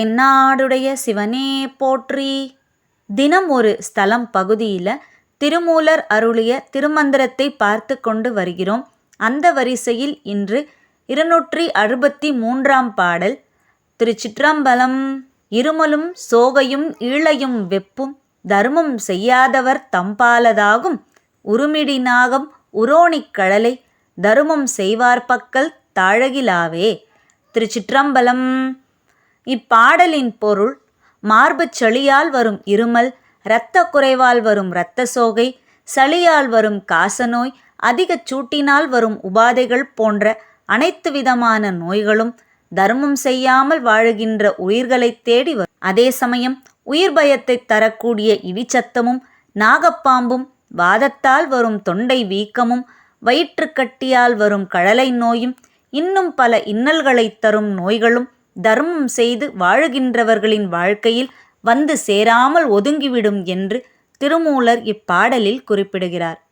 தென்னாடுடைய சிவனே போற்றி. தினம் ஒரு ஸ்தலம் பகுதியில் திருமூலர் அருளிய திருமந்திரத்தை பார்த்து கொண்டு வருகிறோம். அந்த வரிசையில் இன்று இருநூற்றி அறுபத்தி மூன்றாம் பாடல். திருச்சிற்றம்பலம் இருமலும் சோகையும் ஈழையும் வெப்பும் தர்மம் செய்யாதவர் தம்பாலதாகும். உருமிடினாகம் உரோணிக் கடலை தருமம் செய்வார் பக்கல் தாழகிலாவே. திருச்சிற்றம்பலம் இப்பாடலின் பொருள் மார்புச் சளியால் வரும் இருமல் இரத்த குறைவால் வரும் இரத்த சோகை சளியால் வரும் காசநோய் அதிக சூட்டினால் வரும் உபாதைகள் போன்ற அனைத்து விதமான நோய்களும் தர்மம் செய்யாமல் வாழுகின்ற உயிர்களை தேடி வரும். அதே சமயம் உயிர் பயத்தை தரக்கூடிய இடிச்சத்தமும் நாகப்பாம்பும் வாதத்தால் வரும் தொண்டை வீக்கமும் வயிற்றுக்கட்டியால் வரும் கழலை நோயும் இன்னும் பல இன்னல்களை தரும் நோய்களும் தர்மம் செய்து வாழுகின்றவர்களின் வாழ்க்கையில் வந்து சேராமல் ஒதுங்கிவிடும் என்று திருமூலர் இப்பாடலில் குறிப்பிடுகிறார்.